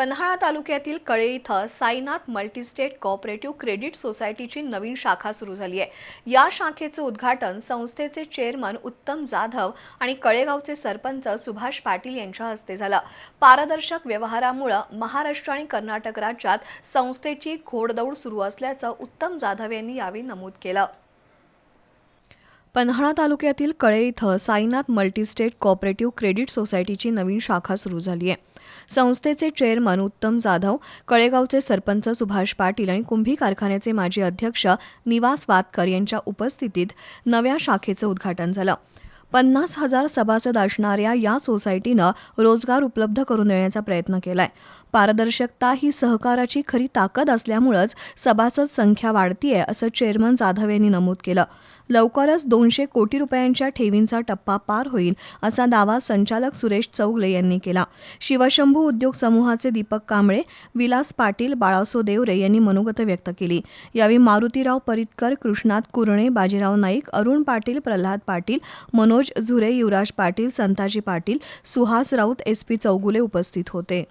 पन्हाळा तालुक्यातील कळे इथं Sainath multistate cooperative credit सोसायटीची नवीन शाखा सुरू झाली आहे. या शाखेचं उद्घाटन संस्थेचे चेअरमन उत्तम जाधव आणि कळेगावचे सरपंच सुभाष पाटील यांच्या हस्ते झालं. पारदर्शक व्यवहारामुळं महाराष्ट्र आणि कर्नाटक राज्यात संस्थेची घोडदौड सुरू असल्याचं उत्तम जाधव यांनी यावेळी नमूद केलं. पन्हाळा तालुक्यातील कळे इथं साईनाथ मल्टीस्टेट कॉपरेटिव्ह क्रेडिट सोसायटीची नवीन शाखा सुरू झाली आहे. संस्थेचे चेअरमन उत्तम जाधव कळेगावचे सरपंच सुभाष पाटील आणि कुंभी कारखान्याचे माजी अध्यक्ष निवास वातकर यांच्या उपस्थितीत नव्या शाखेचं उद्घाटन झालं. पन्नास हजार सभासद असणाऱ्या या सोसायटीनं रोजगार उपलब्ध करून देण्याचा प्रयत्न केलाय. पारदर्शकता ही सहकाराची खरी ताकद असल्यामुळंच सभासद संख्या वाढतीये असं चेअरमन जाधव यांनी नमूद केलं. लवकरच दोनशे कोटी रुपयांच्या ठेवींचा टप्पा पार होईल असा दावा संचालक सुरेश चौगले यांनी केला. शिवशंभू उद्योग समूहाचे दीपक कांबळे विलास पाटील बाळासो देवरे यांनी मनोगत व्यक्त केली. यावेळी मारुतीराव परितकर कृष्णात कुरणे बाजीराव नाईक अरुण पाटील प्रल्हाद पाटील मनोज झुरे युवराज पाटील संताजी पाटील सुहास राऊत एस पी चौगुले उपस्थित होते.